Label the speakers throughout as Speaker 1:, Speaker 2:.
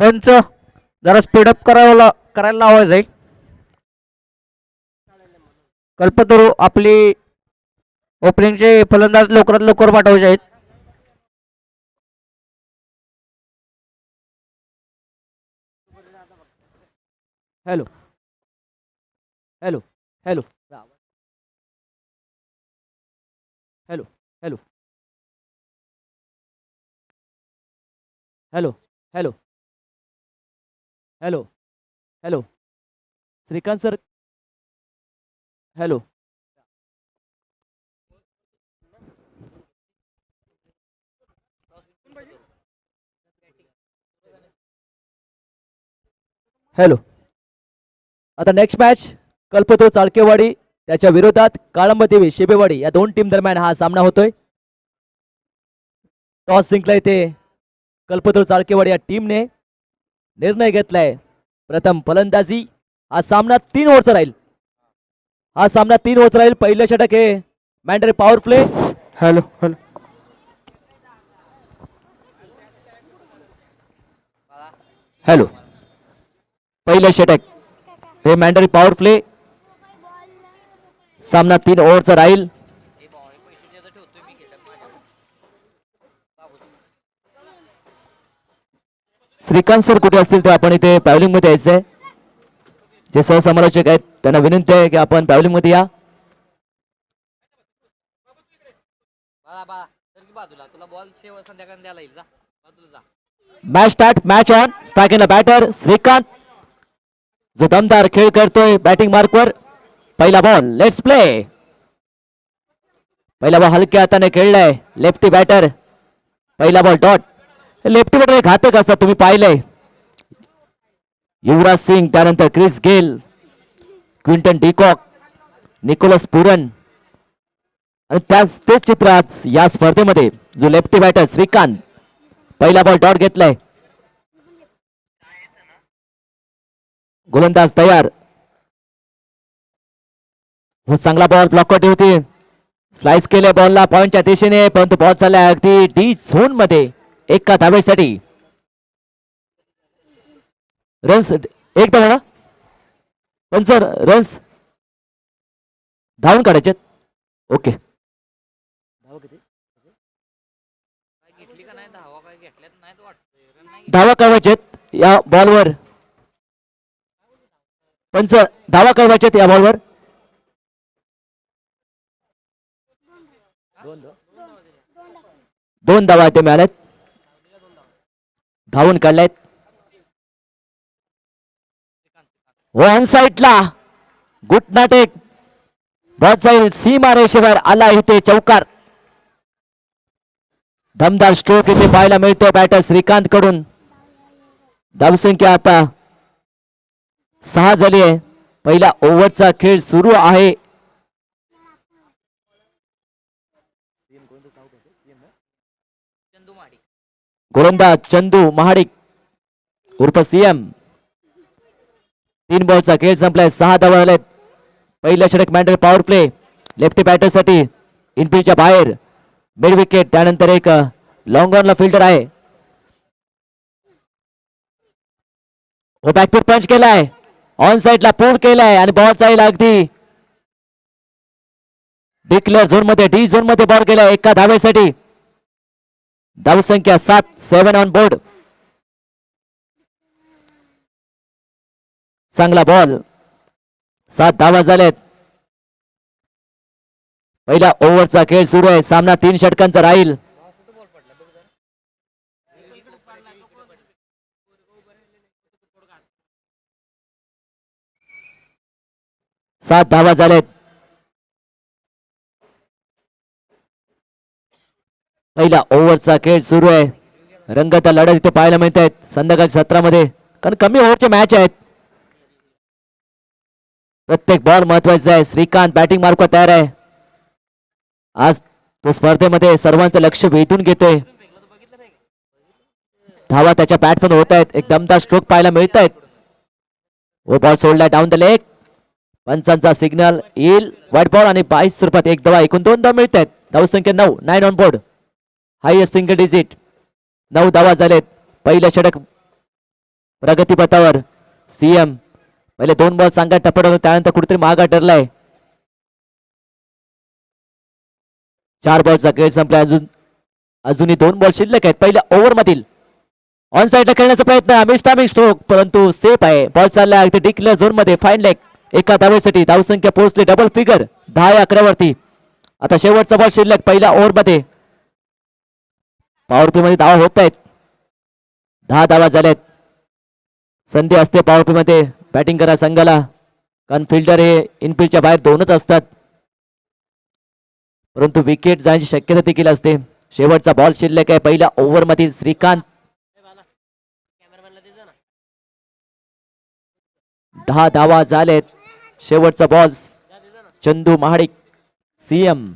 Speaker 1: पंच जरा स्पीडअप करावं ला- करायला लावायचं जाईल कल्पतरू आपली ओपनिंगचे फलंदाज लवकरात लवकर पाठवायचे आहेत.
Speaker 2: Hello. Hello. Hello. Hello. Hello. Hello hello. Hello hello. Shrikant sir. Hello. Hello. आता नेक्स्ट मॅच कल्पतो चाळकेवाडी त्याच्या विरोधात काळंबदेवी शेबेवाडी या दोन टीम दरम्यान हा सामना होतोय. टॉस जिंकलाय ते कल्पतो चाळकेवाडी या टीमने निर्णय घेतलाय. प्रथम फलंदाजी हा सामना तीन ओव्हरचा राहील. हा सामना तीन ओव्हरचा राहील. पहिलं षटक हे mandatory power play
Speaker 1: hello hello.
Speaker 2: Hello. पहिलं षटक हे मॅन्डरी पॉवर प्ले सामना तीन ओव्हरचा राहील. श्रीकांत सर कुठे असतील ते आपण इथे पॅवलिंगमध्ये यायचंय. जे सहसमालोचक आहेत त्यांना विनंती आहे की आपण पॅवलिंगमध्ये या मॅच स्टार्ट मॅच ऑन स्टार्टिंगला बॅटर श्रीकांत. जो दमदार खेळ करतोय बॅटिंग मार्कवर पहिला बॉल लेट्स प्ले पहिला बॉल हलक्या हाताने खेळलाय लेफ्टी बॅटर पहिला बॉल डॉट लेफ्टी बॅटर घातक असतात तुम्ही पाहिलंय. युवराज सिंग त्यानंतर Chris Gayle Quinton de Kock Nicholas Pooran. आणि त्याच तेच चित्र आज या स्पर्धेमध्ये जो लेफ्टी बॅटर श्रीकांत पहिला बॉल डॉट घेतलाय. गोलंदाज तयार. हो चांगला बॉल ब्लॉकआउट होती. स्लाइस केले बॉलला पॉईंटच्या दिशेने परंतु बॉल चालला अगदी डी झोनमध्ये. एका धावेसाठी रन्स एक धाव ना? पण सर रन्स धावून काढायचे ओके. धाव किती?
Speaker 3: धावा
Speaker 2: कळवायचेत या बॉलवर. पंच धावा कळवायचेत या बॉलवर. दोन धावा ते मिळाल्यात. धावून काढल्यात. वन साईडला. गुटनाटेक. बॉल जाईल सीमा रेषेवर आला इथे चौकार. दमदार स्ट्रोक इथे पाहायला मिळतो बॅटर श्रीकांत कडून धावसंख्या आता सहा झाली आहे. पहिला ओव्हरचा खेळ सुरू आहे
Speaker 3: चंदू माडी
Speaker 2: गोलंदाज चंदू महाडिक उर्फ सीएम तीन बॉलचा खेळ संपलाय. सहा धावा आलेत पहिल्या षटक मॅन्डल पॉवर प्ले लेफ्टी बॅटरसाठी इनफिल्डच्या बाहेर. मिड विकेट त्यानंतर एक लॉंग ऑनला फिल्डर आहे. व बॅकफूट पंच केलाय. ऑन साईडला पूर्ण केलाय आणि बॉल जाईल अगदी. डिक्लेअर झोनमध्ये डी झोनमध्ये बॉल केलाय. एका धावेसाठी. धाव संख्या सात सेवन ऑन बोर्ड चांगला बॉल सात धावा झाल्यात पहिला ओव्हरचा खेळ सुरू आहे. सामना तीन षटकांचा राहील. सात धावा झाल्यात पहिला ओव्हरचा खेळ सुरू आहे. रंगत लढत इथे पाहायला मिळत आहेत संध्याकाळच्या सत्रामध्ये. कारण कमी ओव्हरचे मॅच आहेत. प्रत्येक बॉल महत्त्वाचा आहे. श्रीकांत बॅटिंग मार्क तयार आहे. आज तो स्पर्धेमध्ये सर्वांचं लक्ष वेधून घेतोय. धावा त्याच्या बॅट पण होत आहेत एक दमदार स्ट्रोक पाहायला मिळत आहेत वो बॉल सोडलाय डाऊन द लेग पंचांचा सिग्नल येईल. वाईट बॉल आणि बाईस रुपयात एक धावा. एकूण दोन धावा मिळत आहेत धावसंख्या नऊ. Nine on board highest single digit नऊ धावा झालेत. पहिलं षटक प्रगतीपथावर सीएम पहिले दोन बॉल चांगला टपडवलं त्यानंतर कुठेतरी महागा ठरलाय. चार बॉलचा खेळ संपला अजून. अजूनही दोन बॉल शिल्लक आहेत. पहिल्या ओव्हर मधील. ऑन साईडला खेळण्याचा प्रयत्न मिस्टामिंग स्ट्रोक परंतु सेफ आहे. बॉल चालला अगदी डिक्लेअर झोनमध्ये. फाईन लेग एका धावेसाठी धावसंख्या पोहोचली. डबल फिगर दहा अकरावरती. आता शेवटचा बॉल शिल्लक. पहिल्या ओव्हर मध्ये पॉवर प्ले मध्ये धावा होत आहेत. दहा धावा झाल्यात. संधी असते पॉवर प्ले मध्ये बॅटिंग करा संघाला. कारण फिल्डर हे इनफिल्डच्या बाहेर दोनच असतात. परंतु विकेट जाण्याची शक्यता देखील असते. शेवटचा बॉल शिल्लक आहे. पहिल्या ओव्हर मधील श्रीकांत. दहा धावा झालेत शेवटचा बॉल चंदू महाडिक. सीएम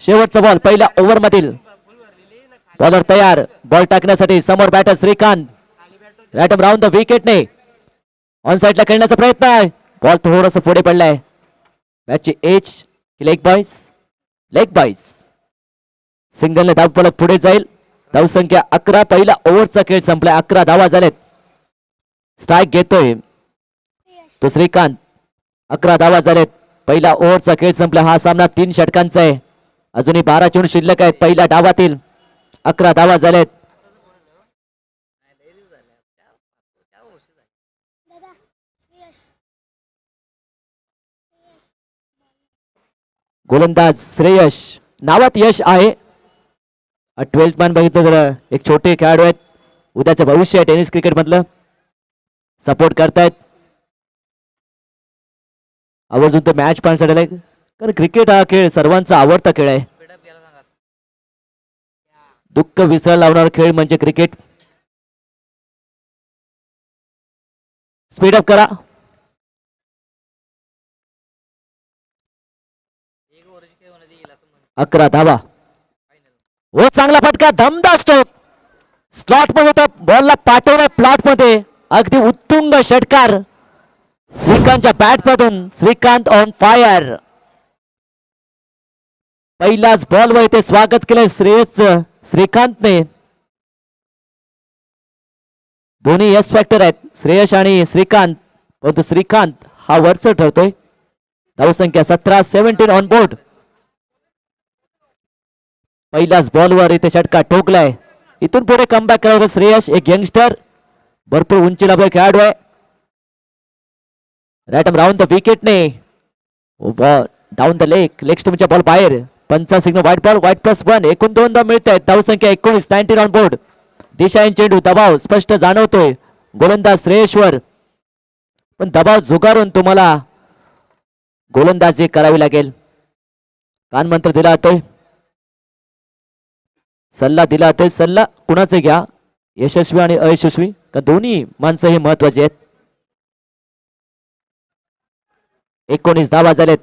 Speaker 2: शेवटचा बॉल पहिल्या ओव्हर मधील. बॉलर तयार. बॉल टाकण्यासाठी समोर बॅटर श्रीकांत. रॅटम राऊंड द विकेटने ऑन साईडला खेळण्याचा प्रयत्न आहे. बॉल थोडस पुढे पडलाय. मॅचची edge leg byes leg byes सिंगलने धाव फलक पुढे जाईल. धावसंख्या अकरा. पहिला ओव्हरचा खेळ संपलाय. अकरा धावा झालेत. स्ट्राईक घेतोय. तो श्रीकांत. अकरा धावा झालेत. पहिला ओव्हरचा खेळ संपला. हा सामना तीन षटकांचा आहे. अजूनही बारा चेंडू शिल्लक आहेत. पहिल्या डावातील अकरा धावा झाल्यात गोलंदाज श्रेयश नावात यश आहे. ट्वेल्थ मॅन बघितलं तर एक छोटे खेळाडू आहेत. उद्याचं भविष्य आहे टेनिस क्रिकेट मधलं सपोर्ट करतायत. आवर्जून तो मॅच पण कारण क्रिकेट हा खेळ सर्वांचा आवडता खेळ आहे. दुःख विसर लावणारा खेळ म्हणजे क्रिकेट स्पीडअप करा. अकरा धावा. हो चांगला फटका दमदार स्ट्रोक स्लॉटमध्ये होता बॉलला पाठवला प्लॉटमध्ये अगदी उत्तुंग षटकार. श्रीकांतच्या बॅट मधून श्रीकांत ऑन फायर पहिलाच बॉल वर इथे स्वागत केलंय श्रेयस श्रीकांतने दोन्ही यस फॅक्टर आहेत. श्रेयश आणि श्रीकांत. परंतु श्रीकांत हा वरच ठरतोय. धावसंख्या सतरा सेव्हन्टीन ऑन बोर्ड पहिल्याच बॉलवर इथे षटका ठोकलाय. इथून पुढे कमबॅक करायचं श्रेयश एक यंगस्टर भरपूर उंची लाभलेला खेळाडू आहे. रॅटम राऊंड द विकेटने डाऊन द लेग लेग स्टमच्या बॉल बाहेर. पंचा signal wide ball wide plus one एकूण दोन धाव मिळत आहेत धावसंख्या एकोणीस नाईन्टीन ऑन बोर्ड दिशा चेंडू दबाव स्पष्ट जाणवतोय. गोलंदाज श्रेयश्वर. पण दबाव झुगारून तुम्हाला गोलंदाजी करावी लागेल. कानमंत्र दिला जातोय. सल्ला दिला जातोय. सल्ला कुणाचे घ्या? यशस्वी आणि अयशस्वी. का दोन्ही माणसं हे महत्त्वाचे आहेत. एकोणीस धावा झालेत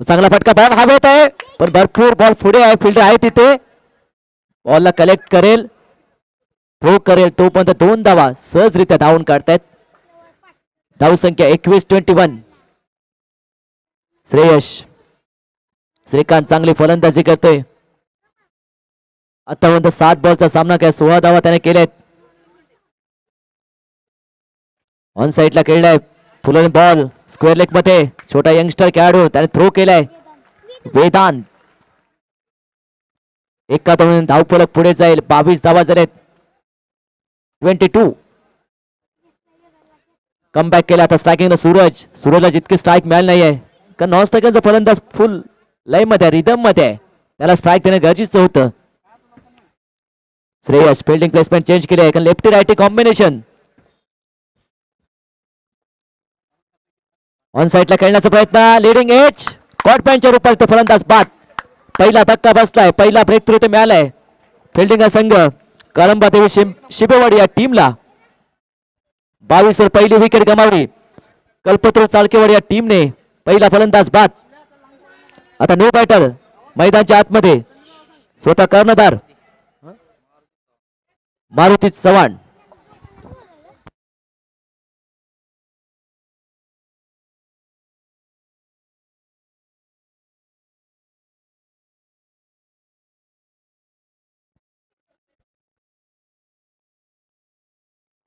Speaker 2: चांगला फटका बॉल हवेत आहे. पण भरपूर बॉल पुढे आहे फिल्डर आहे तिथे. बॉलला कलेक्ट करेल. थ्रो करेल. तोपर्यंत दोन धावा. सहजरित्या धावून काढतायत. धावसंख्या एकवीस ट्वेंटी वन श्रेयश. श्रीकांत चांगली फलंदाजी करतोय. आतापर्यंत सात बॉलचा सामना काय सोळा धावा त्याने केल्यात. ऑन साईडला खेळलाय. फुलन बॉल स्क्वेअर लेगमध्ये छोटा यंगस्टर खेळाडू त्याने थ्रो केलाय. वेदांत. एका दोन धावफलक पुढे जाईल. बावीस धावा झालेत. ट्वेंटी टू कमबॅक केला आता स्ट्रायकिंग सूरज. सूरजला जितकी स्ट्राईक मिळाली नाहीये. कारण नॉन स्ट्रायकिंगचा फलंदाज फुल लयमध्ये रिदममध्ये. आहे त्याला स्ट्राईक देणं गरजेचं होतं. श्रेयस फिल्डिंग प्लेसमेंट चेंज केली आहे कारण लेफ्टी राईटी कॉम्बिनेशन ऑन साईडला खेळण्याचा प्रयत्न. लिडिंग एच कॉट पॅन्टच्या रूपात तो फलंदाज बाद. पहिला धक्का बसलाय. पहिला ब्रेक थ्रू ते मिळालाय. फिल्डिंग संघ. कळंबा देवी शिम- शिपेवाडी या टीमला बावीस वर पहिली विकेट गमावली. कल्पतरू चाळकेवाड या टीमने पहिला फलंदाज बाद. आता नो बॅटर मैदानच्या आतमध्ये. स्वतः कर्णधार. मारुती चव्हाण.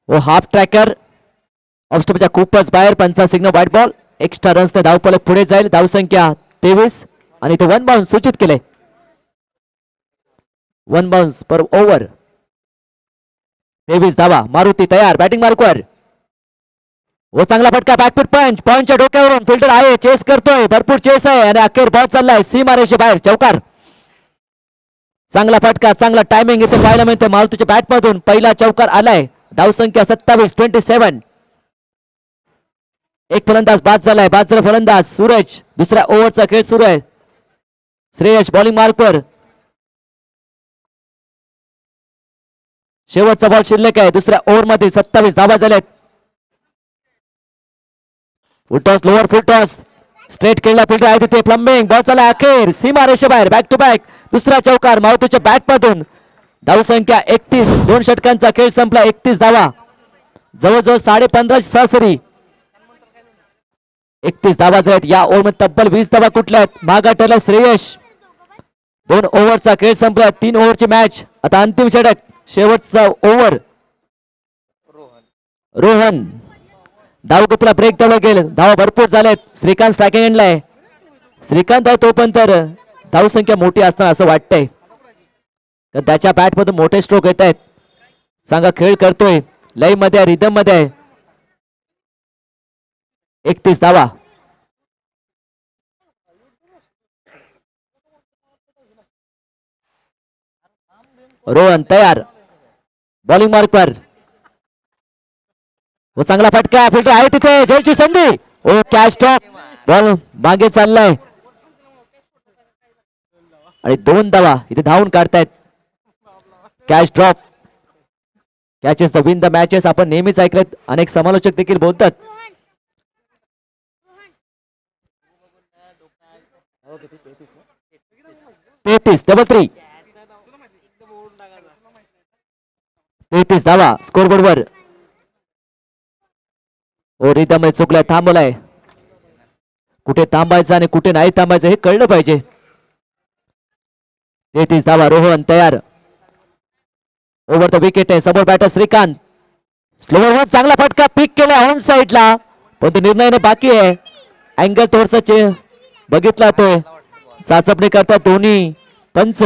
Speaker 2: व हाफ ट्रॅकर ऑफस्टॉपच्या खूपच बाहेर पंचा सिग्नल व्हाईट बॉल एक्स्ट्रा रन्सने धावपलक पुढे जाईल धावसंख्या तेवीस आणि ते वन बाउन्स सूचित केले वन बाउन्स पर ओव्हर तेवीस धावा मारुती तयार बॅटिंग मार्कवर व चांगला फटका बॅकफुट पंच पॉईंटच्या डोक्यावरून फिल्टर आहे चेस करतोय भरपूर चेस आहे आणि अखेर बॉल चाललाय सी मारेशी बाहेर चौकार। चांगला फटका चांगला टायमिंग इथे पाहायला मिळतं मारुतीच्या बॅटमधून पहिला चौकार आलाय धावसंख्या सत्तावीस ट्वेंटी सेव्हन एक फलंदाज बाद झालाय बाद झाला फलंदाज. सूरज दुसऱ्या ओव्हरचा खेळ सुरू आहे. श्रेयश बॉलिंग मार्कवर शेवटचा बॉल शिल्लक आहे. दुसऱ्या ओव्हर मधील सत्तावीस धावा झाल्यात. Full toss lower full toss straight खेळला फिल्डर आहे तिथे प्लंबिंग बॉल झाला अखेर. सीमा रेषेबाहेर बॅक टू बॅक दुसरा चौकार मारुतीच्या बॅट धाव संख्या एकतीस. दोन षटकांचा खेळ संपला. एकतीस धावा. जवळजवळ साडे पंधरा सरासरी. एकतीस धावा झाल्यात. या ओव्हरमध्ये तब्बल वीस धावा कुठल्या आहेत? मागा ठरला श्रेयश. दोन ओव्हरचा खेळ संपला. तीन ओव्हरची मॅच. आता अंतिम षटक. शेवटचा ओव्हर.
Speaker 3: रोहन.
Speaker 2: रोहन धावगतीला ब्रेक द्यावा गेल धावा भरपूर झाल्यात. श्रीकांत स्ट्रायकिंग एंडला आहे. श्रीकांत आहे तो पण तर धावसंख्या मोठी असणार असं वाटतंय. तर त्याच्या बॅट मधून मोठे स्ट्रोक येत आहेत. सांगा खेळ करतोय. लई मध्ये आहे रिदममध्ये आहे. एकतीस धावा. रोहन तयार. बॉलिंग मार्कवर व चांगला फटका फिल्टर आहे तिथे. जयची संधी. ओ कॅच टॉप बॉल मागे चाललाय. आणि दोन धावा. इथे धावून काढतायत. Catch drop catches the win the matches आपण नेहमीच ऐकलेत. अनेक समालोचक देखील बोलतात. तेहतीस डबल थ्री तेहतीस धावा. स्कोर वर. हो, ओ रिदम चुकलाय थांबलाय कुठे थांबायचं आणि कुठे नाही थांबायचं हे कळलं पाहिजे. तेहतीस धावा. रोहन तयार. ओव्हर द विकेट आहे. समोर बॅटर श्रीकांत स्लोवर वर चांगला फटका. पिक केला ऑन साईडला पण तो निर्णय बाकी आहे. अँगल थोडस बघितला तो. चाचपणी करता दोन्ही. पंच.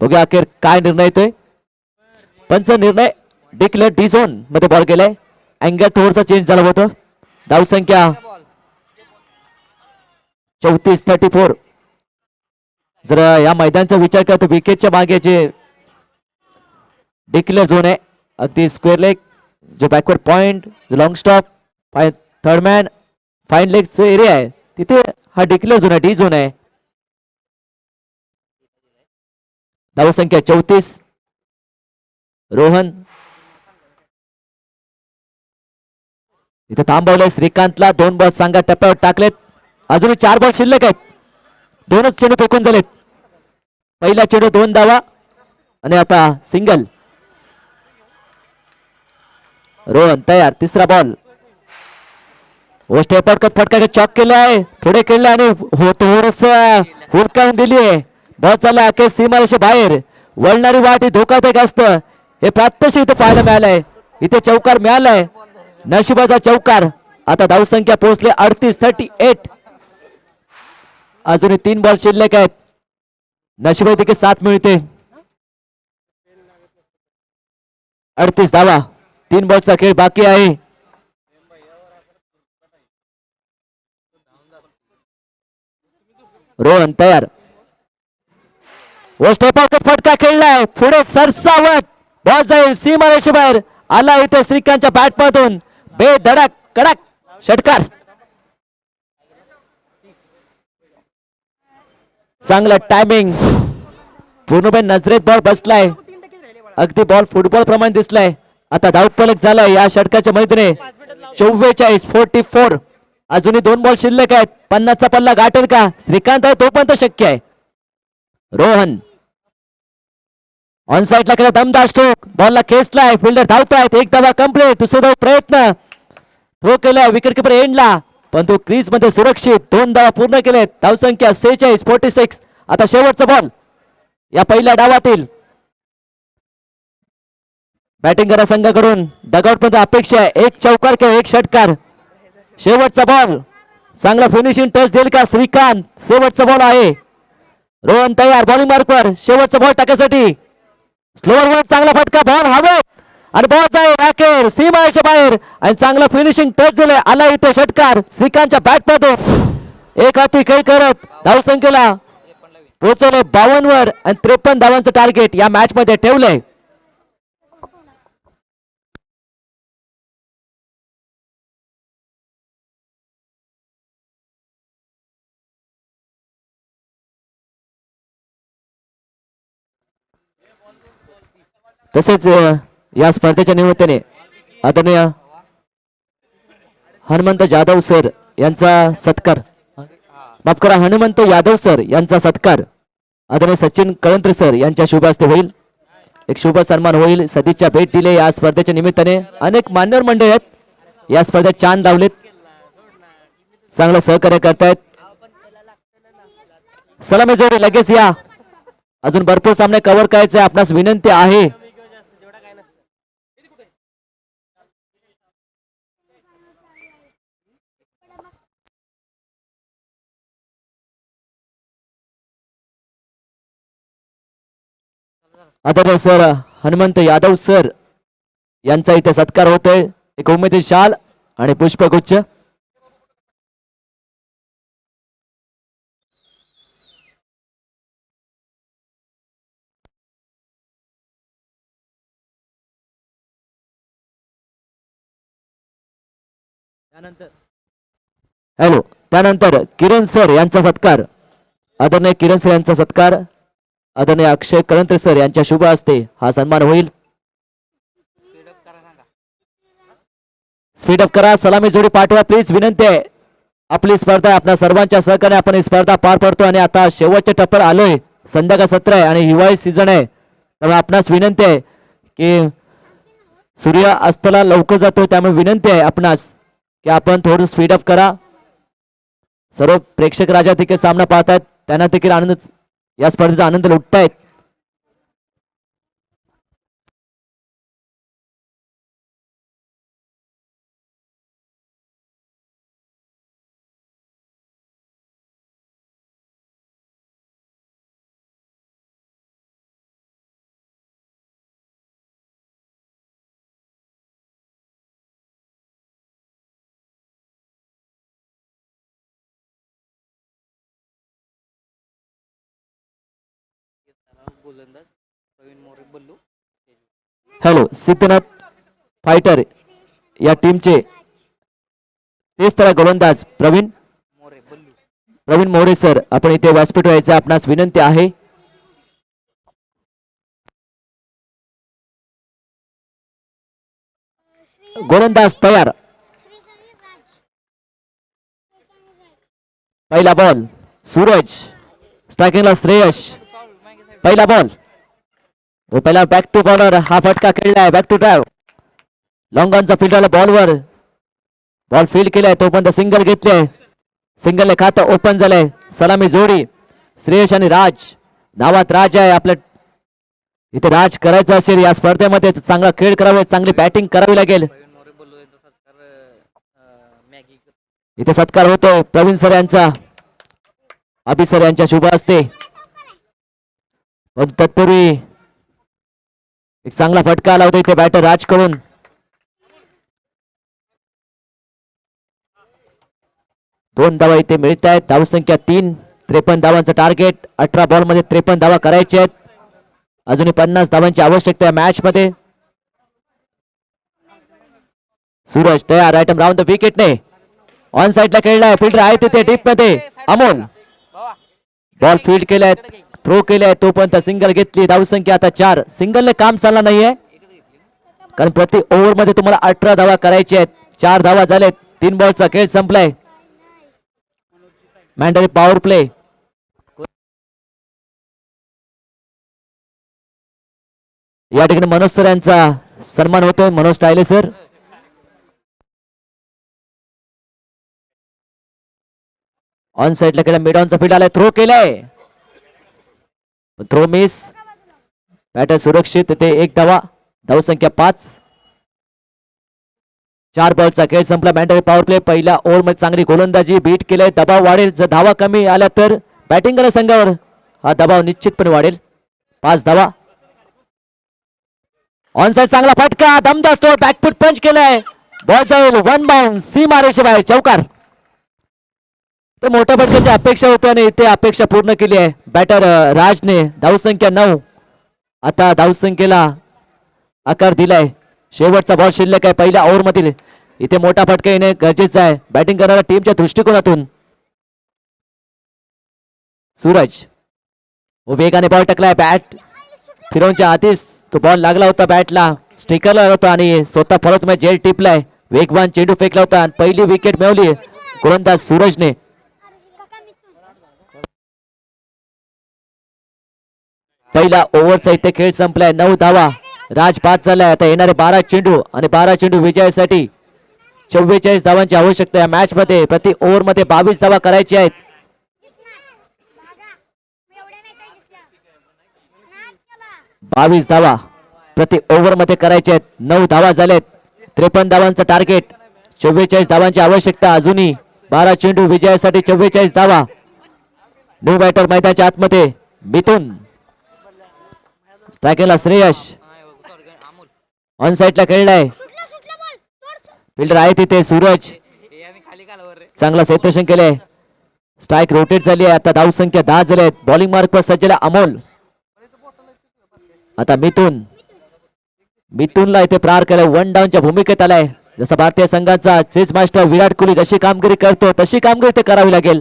Speaker 2: बघूया अखेर काय निर्णय येतोय पंच निर्णय डिक्लेअर डी झोनमध्ये बॉल केलाय अँगल थोडसा चेंज झाला होतं. धावसंख्या चौतीस थर्टी फोर जर या मैदानचा विचार करतो विकेटच्या मागे जे डिक्लेअर झोन आहे अगदी स्क्वेअर लेग जो backward point long stop third man fine leg जो एरिया आहे तिथे हा। डिक्लेअर झोन आहे डी झोन आहे धावसंख्या चौतीस रोहन। इथे थांबवलंय श्रीकांतला दोन बॉल सांगा टप्प्यावर टाकलेत अजूनही चार बॉल शिल्लक आहेत दोनच चेंडू फेकून झालेत। पहिला चेंडू दोन धावा आणि आता सिंगल रोहन तयार तिसरा बॉल ओ स्टेप आउट फटका चॉक आहे. पुढे केलं आणि हो हुडकावून दिली आहे. बॉल चालला अखेर सीमारेषे बाहेर. वळणारी वाट ही धोकादायक असतं. हे प्रात्यक्ष इथे पाहायला मिळालंय. इथे चौकार मिळालाय. नशिबाचा चौकार. आता धावसंख्या पोहोचले अडतीस थर्टी एट अजूनही तीन बॉल शिल्लक आहेत. नशिबा देखील साथ मिळते. अडतीस धावा. तीन बॉलचा खेळ बाकी आहे. रोहन तयार. व फटका खेळलाय. पुढे सरसावत. बॉल जाईल सीमा बाहेर. आला इथे श्रीकांतच्या बॅट मधून. बे धडक कडक. षटकार. चांगलं टायमिंग पूर्णपणे नजरेत बॉल बसलाय. अगदी बॉल फुटबॉल प्रमाणे दिसलाय. आता धावपलक झालाय या षटकाच्या मैदाने. चौवेचाळीस फोर्टी फोर. अजूनही दोन बॉल शिल्लक आहेत. पन्नासचा पल्ला गाठेल का? श्रीकांत आहे तो पण तर शक्य आहे. रोहन. ऑन साईडला केला दमदार स्ट्रोक बॉलला खेचलाय फिल्डर धावतायत एक धावा कंप्लीट दुसरा धाव प्रयत्न. थ्रो केलाय विकेट किपर एंडला. पण तो क्रीजमध्ये सुरक्षित. दोन धावा पूर्ण केलेत. धावसंख्या सेहेचाळीस फोर्टी सिक्स आता शेवटचा बॉल या पहिल्या डावातील. बॅटिंग करा संघाकडून. डगआउटमध्ये अपेक्षा आहे. एक चौकार किंवा एक षटकार. शेवटचा बॉल चांगला फिनिशिंग टच देईल का श्रीकांत? शेवटचा बॉल आहे. रोहन तयार बॉलिंग मार्कवर शेवटचा बॉल टाकायसाठी. स्लोअर वर चांगला फटका. बॉल हवे आणि बॉल जाईल राखेर सीमाच्या बाहेर. आणि चांगला फिनिशिंग टच दिले आला इथे षटकार. श्रीकांतच्या बॅट मधून. एक हाती खेळ करत. धावसंख्येला पोहोचवले बावन्न वर. आणि त्रेपन्न धावांचं टार्गेट या मॅच मध्ये ठेवलंय. तसेच या स्पर्धेच्या निमित्ताने आदरणीय हनुमंत जाधव सर यांचा सत्कार. माफ करा हनुमंत यादव सर यांचा सत्कार. आदरणीय सचिन कळंत्र सर यांच्या शुभ हस्ते होईल. एक शुभ सन्मान होईल. सदिच्छा भेट दिले. या स्पर्धेच्या निमित्ताने अनेक मान्यवर मंडळी आहेत. या स्पर्धेत चांद लावलेत. चांगलं सहकार्य करतायत. सलामी जोडी लगेच या. अजून भरपूर सामने कव्हर करायचे. आपणास विनंती आहे. आदरणीय सर हनुमंत यादव सर यांचा इथे सत्कार होतोय. एक उमेदी शाल आणि पुष्पगुच्छ. हॅलो त्यानंतर किरण सर यांचा सत्कार. आदरणीय किरण सर यांचा सत्कार. आदरणीय अक्षय कळंत्र सर यांच्या शुभ हस्ते हा सन्मान होईल.
Speaker 3: स्पीडअप करा
Speaker 2: स्पीड अप करा सलामी जोडी पाठवा प्लीज विनंती आहे. आपली स्पर्धा आपल्या सर्वांच्या सहकार्याने आपण ही स्पर्धा पार पडतो आणि आता शेवटच्या टप्पर आलोय. संध्याकाळ सत्र आहे आणि हिवाळी सीझन आहे. त्यामुळे आपणास विनंती आहे की सूर्य अस्ताला लवकर जातो त्यामुळे विनंती आहे आपणास की आपण थोडं स्पीडअप करा. सर्व प्रेक्षक राजा देखील सामना पाहतात त्यांना देखील आनंद या स्पर्धेचा आनंद लुटतायत.
Speaker 3: गोलंदाज प्रवीण मोरे बल्लू.
Speaker 2: हॅलो सिद्धनाथ फायटर या टीमचे तेच तर गोलंदाज प्रवीण
Speaker 3: मोरे बल्लू.
Speaker 2: प्रवीण मोरे सर आपण इथे व्यासपीठ व्हायचं आपणास विनंती आहे. गोलंदाज तयार. पहिला बॉल सूरज. स्ट्रायकिंगला श्रेयश. पहिला बॉल तो पहिला बॅक टू बॉलर हा फटका खेळलाय बॅक टू ड्राईव्ह लॉंगॉनचा फिल्डरला बॉलवर बॉल फील्ड केलाय तोपर्यंत सिंगल घेतले सिंगलने खातं ओपन झालंय. सलामी जोडी. श्रेयश आणि राज. नावात राज आहे आपल्या इथे राज करायचं असेल या स्पर्धेमध्ये चांगला खेळ करावे चांगली बॅटिंग करावी लागेल. इथे सत्कार होतो प्रवीण सर यांचा. अभि सर यांच्या शुभ असते. पण तत्पूर्वी एक चांगला फटका आला होता इथे बॅटर राजकडून दोन धावा इथे मिळत आहेत. धावसंख्या तीन त्रेपन्न धावांचं टार्गेट अठरा बॉलमध्ये त्रेपन्न धावा करायचे आहेत. अजूनही पन्नास धावांची आवश्यकता आहे मॅच मध्ये. सूरज तयार आयटम राऊंड द विकेटने ऑन साइडला खेळलाय. फिल्डर आहे तिथे डीपमध्ये. अमोल. बॉल फील्ड केलाय. थ्रो केलाय तोपर्यंत सिंगल घेतली. धावसंख्या आता चार. सिंगलने काम चालणार नाहीये. कारण प्रति ओव्हरमध्ये तुम्हाला अठरा धावा करायच्या आहेत. चार धावा झालेत. तीन बॉलचा खेळ संपलाय. मॅन्डरी पॉवर प्ले या ठिकाणी मनोज सर यांचा सन्मान होतोय. मनोज टायले सर ऑन साइडला केला मिड ऑनचा फील्ड आलाय. थ्रो केलाय. थ्रो मिस बॅटर सुरक्षित ते एक धावा संख्या पाच. चार बॉलचा खेळ संपला मॅन्डरी पॉवर प्ले पहिल्या ओव्हरमध्ये चांगली गोलंदाजी बीट केलंय दबाव वाढेल जर धावा कमी आल्या तर बॅटिंग करा संघावर. हा दबाव निश्चितपणे वाढेल. पाच धावा. ऑनसाइड चांगला फटका दमदास स्टोर बॅकफुट पंच केलाय. बॉल जाईल वन बाउन्स सी मारेचे बाहेर चौकार. तर मोठ्या फटक्याची अपेक्षा होती आणि इथे अपेक्षा पूर्ण केली आहे. बॅटर राजने धावसंख्या नऊ. आता धावसंख्येला आकार दिलाय. शेवटचा बॉल शिल्लक आहे पहिल्या ओव्हरमधील इथे मोठा फटका येणे गरजेचं आहे. बॅटिंग करणाऱ्या टीमच्या दृष्टिकोनातून. सूरज वेगाने बॉल टाकलाय बॅट फिरवूनच्या आधीच तो बॉल लागला होता बॅटला स्टिकरला होता आणि स्वतः फरत जेल टिपलाय. वेगवान चेंडू फेकला होता आणि पहिली विकेट मिळवली. गोलंदाज सूरजने. पहिला ओव्हरचा इथे खेळ संपलाय नऊ धावा. राज पाच झालाय आता येणारे बारा चेंडू आणि बारा चेंडू विजयासाठी चव्वेचाळीस धावांची आवश्यकता या मॅच मध्ये प्रति ओव्हरमध्ये बावीस धावा करायची आहेत. बावीस धावा प्रति ओव्हरमध्ये करायचे आहेत. नऊ धावा झालेत. त्रेपन्न धावांचं टार्गेट. चव्वेचाळीस धावांची आवश्यकता अजूनही. बारा चेंडू विजयासाठी चव्वेचाळीस धावा. न्यू बॅटर मैदानाच्या आतमध्ये मिथून. टाकेला श्रेयश. ऑन साईडला खेळलाय. फिल्डर आहे तिथे सूरज. चांगला सेपरेशन केलंय. स्ट्राईक रोटेट झाली आहे. आता धाव संख्या दहा झाले आहेत बॉलिंग मार्क वर सज्जला अमोल. आता मिथून. मिथूनला इथे प्रार केलाय. वन डाऊनच्या भूमिकेत आलाय. जसा भारतीय संघाचा चेस मास्टर विराट कोहली जशी कामगिरी करतो तशी कामगिरी ते करावी लागेल.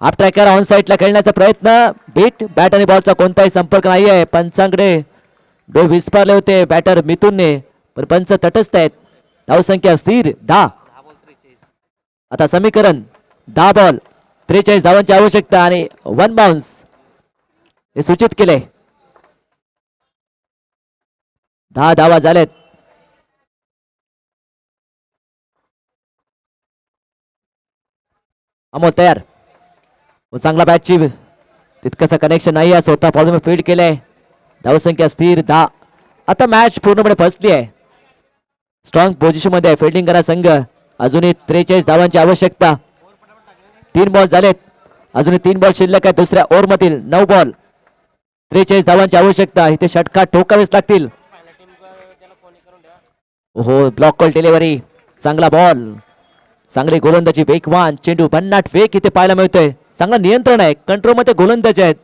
Speaker 2: ट्रॅकर ऑन साईडला खेळण्याचा प्रयत्न. बीट बॅट आणि बॉलचा कोणताही संपर्क नाही आहे पंचांकडे डो विस्पारले होते बॅटर मिथूनने. पण पंच तटस्थ आहेत. धावसंख्या स्थिर. दहा. आता समीकरण. दहा बॉल त्रेचाळीस धावांची आवश्यकता आणि वन बाउन्स हे सूचित केले. दहा धावा झालेत अमोल तयार. चांगला बॅटची तितकंसं कनेक्शन नाही आहे. स्वतः फॉलो फील्ड केलंय. धावसंख्या स्थिर दहा. आता मॅच पूर्णपणे फसली आहे. स्ट्रॉंग पोझिशनमध्ये आहे. फिल्डिंग करा संघ. अजूनही त्रेचाळीस धावांची आवश्यकता. तीन बॉल झालेत. अजूनही तीन बॉल शिल्लक आहे दुसऱ्या ओव्हर मधील नऊ बॉल त्रेचाळीस धावांची आवश्यकता. इथे षटकार ठोकावेच लागतील. हो ब्लॉक कॉल डिलिव्हरी चांगला बॉल चांगली गोलंदाजी. वेगवान चेंडू भन्नाट वेग इथे पाहायला मिळतोय. चांगलं नियंत्रण आहे. कंट्रोलमध्ये गोलंदाज आहेत.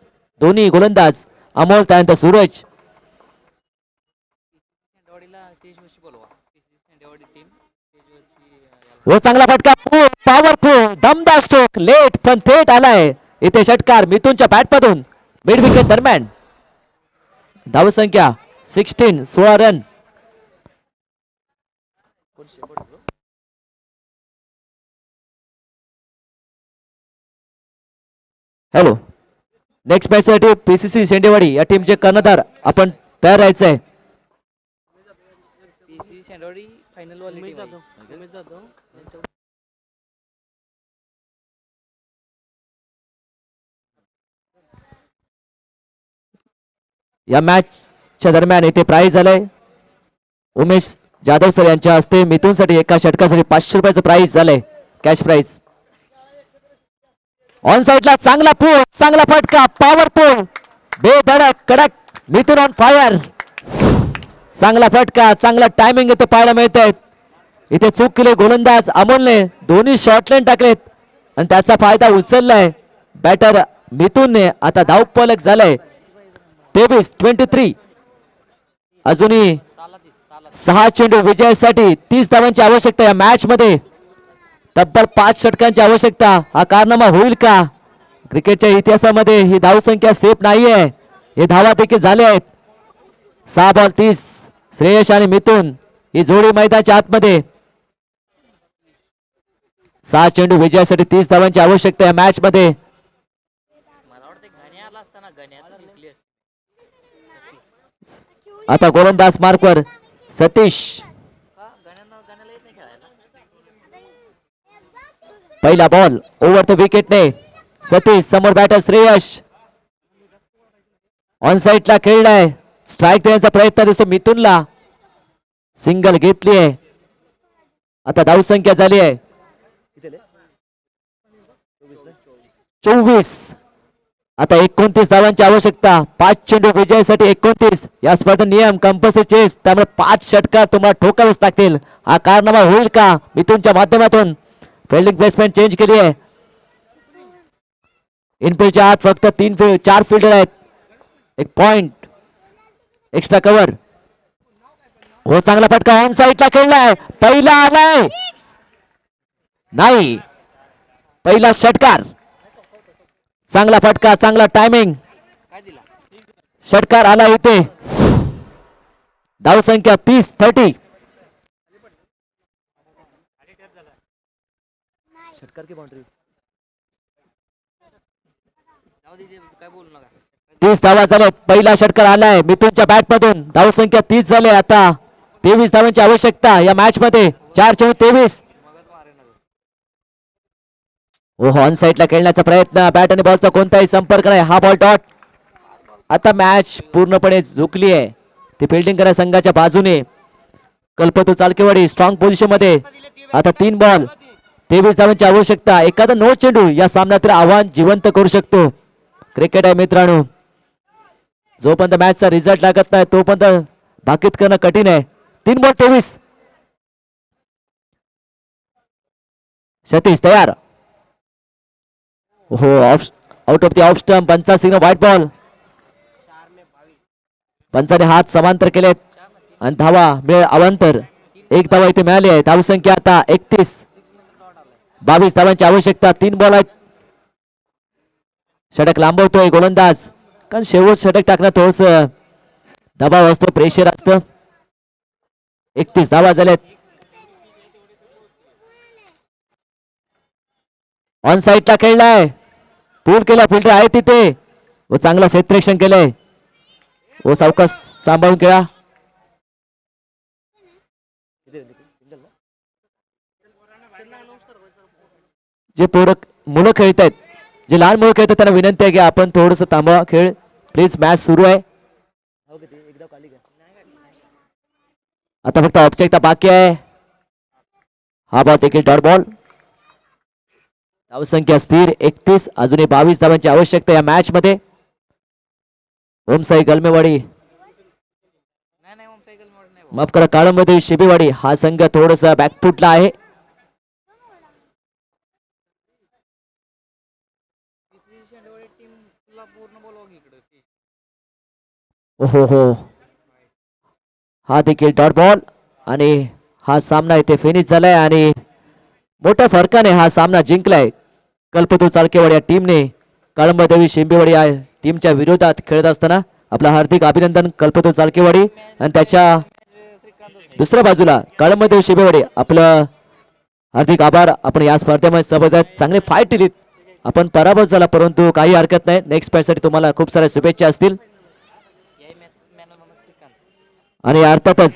Speaker 2: दोन्ही गोलंदाज अमोल त्यानंतर सूरज. व चांगला फटका. पॉवरफुल दमदार स्ट्रोक लेट पण थेट आलाय. इथे षटकार मिथूनच्या बॅट मधून मिड विकेट दरम्यान. धावसंख्या सिक्स्टीन सोळा रन हॅलो नेक्स्ट मॅच साठी पीसीसी शेंडेवाडी या टीमचे कर्णधार आपण तयार
Speaker 3: फायनल team आहे.
Speaker 2: या मॅचच्या दरम्यान इथे प्राइज झालंय. उमेश जाधव सर यांच्या हस्ते मिथूनसाठी एका षटकासाठी पाचशे रुपयाचं प्राइज झालंय. कॅश प्राइज ऑन साईडला चांगला पूल चांगला फटका पॉवर पूल बेधडक कडक मिथून ऑन फायर चांगला फटका चांगला टायमिंग इथे पाहायला मिळत आहेत इथे चूक केली गोलंदाज अमोलने दोन्ही शॉर्ट लाईन टाकलेत. आणि त्याचा फायदा उचललाय. बॅटर मिथूनने आता धावपलक झालाय. तेवीस ट्वेंटी थ्री अजूनही सहा चेंडू विजयासाठी तीस धावांची आवश्यकता या मॅच मध्ये. तब्बल पाच षटकांची आवश्यकता. हा कारनामा होईल का? क्रिकेटच्या इतिहासामध्ये ही धावसंख्या सेफ नाहीये. हे धावा देखील झाले आहेत. सहा बॉल तीस श्रेयश आणि मिथून ही जोडी मैदानाच्या आतमध्ये. सहा चेंडू विजयासाठी तीस धावांची आवश्यकता या मॅच मध्ये. आता गोलंदाज मार्कवर सतीश
Speaker 3: का गण्यानं गण्याला येत नाही खेळायला
Speaker 2: पहिला बॉल ओव्हर द विकेटने. सतीश समोर बॅटर श्रेयश. ऑन साईडला खेळलाय. स्ट्राईक देण्याचा प्रयत्न दिसतो मिथुनला. सिंगल घेतली आहे आता धावसंख्या झाली आहे. चोवीस. आता एकोणतीस धावांची आवश्यकता. पाच चेंडू विजयासाठी एकोणतीस. या स्पर्धा नियम कंपल्सरी चेस त्यामुळे पाच षटकार तुम्हाला ठोकावेच लागतील. हा कारनामा होईल का? मिथुनच्या माध्यमातून. फिल्डिंग प्लेसमेंट चेंज केली आहे इनफिल्डच्या आत फक्त तीन फील्ड चार फिल्डर आहेत। एक पॉइंट एक्स्ट्रा कव्हर हो चांगला फटका ऑन साईडला खेळलाय पहिला आलाय। नाही। पहिला षटकार। चांगला फटका चांगला टायमिंग षटकार आला इथे। धावसंख्या तीस थर्टी षटकार की बाउंड्री? तीस धावा झाल्यात पहिला षटकार आलाय. मिथुनच्या बॅट मधून धावसंख्या तीस झाले आता. तेवीस धावांची आवश्यकता या मॅच मध्ये चार चेंडू तेवीस. ऑन साईडला खेळण्याचा प्रयत्न. बॅट आणि बॉलचा कोणताही संपर्क नाही. हा बॉल डॉट आता मॅच पूर्णपणे झुकली आहे. ती फिल्डिंग करा संघाच्या बाजूने. कल्पतू चालकेवाडी स्ट्रॉंग पोझिशनमध्ये. आता तीन बॉल तेवीस धावांची आवश्यकता. एखादा नो चेंडू या सामन्यात आव्हान जिवंत करू शकतो. क्रिकेट आहे मित्रांनो. जोपर्यंत मॅचचा रिझल्ट लागत नाही तोपर्यंत भाकीत करणं कठीण आहे. तीन बॉल तेवीस. सतीश तयार. हो off out off the off stump पंचा सिग्नल व्हाईट बॉल पंचाने हात समांतर केलेत. आणि धावा मिळेल अवांतर. एक धावा इथे मिळाली आहे. धावसंख्या आता एकतीस. बावीस धावांची आवश्यकता तीन बॉल आहेत. षटक लांबवतोय गोलंदाज. कारण शेवट षटक टाकणं थोडस दबाव असतो प्रेशर असतं. एकतीस धावा झाल्यात. ऑन साईडला खेळलाय. पूल केला फिल्टर आहे तिथे. व चांगला क्षेत्ररक्षण केलंय. व सावकाश सांभाळून खेळा. जे पोरं मुलं खेळत आहेत जे लहान मुलं खेळतात त्यांना विनंती आहे की आपण थोडस थांबवा खेळ. प्लीज मॅच सुरू आहे. आता फक्त औपचारिकता बाकी आहे. हा बॉल देखील डॉट बॉल धावसंख्या स्थिर एकतीस अजूनही बावीस धावांची आवश्यकता या मॅच मध्ये. ओमसाई गलमेवाडी. माफ करा काळमध्ये शिबीवाडी. हा संघ थोडासा बॅकफुटला आहे
Speaker 3: टीम तुला पूर्ण बोलवा इकडे
Speaker 2: ओहो हो. हा देखील डॉट बॉल आणि हा सामना इथे फिनिश झालाय आणि मोठ्या फरकाने हा सामना जिंकलाय. कल्पतू चालकेवाडी या टीमने कळंबदेवी शिंबेवाडी या टीमच्या विरोधात खेळत असताना आपलं हार्दिक अभिनंदन कल्पतू चाळकेवाडी आणि त्याच्या दुसऱ्या बाजूला कळंबदेवी शिंबेवाडी आपलं हार्दिक आभार. आपण या स्पर्धेमध्ये सहभागी आहेत. चांगले फाईट दिलीत आपण पराभव झाला परंतु काही हरकत नाही. नेक्स्ट मॅचसाठी तुम्हाला खूप साऱ्या शुभेच्छा असतील
Speaker 3: याही मॅच मॅन श्रीकांत
Speaker 2: आणि अर्थातच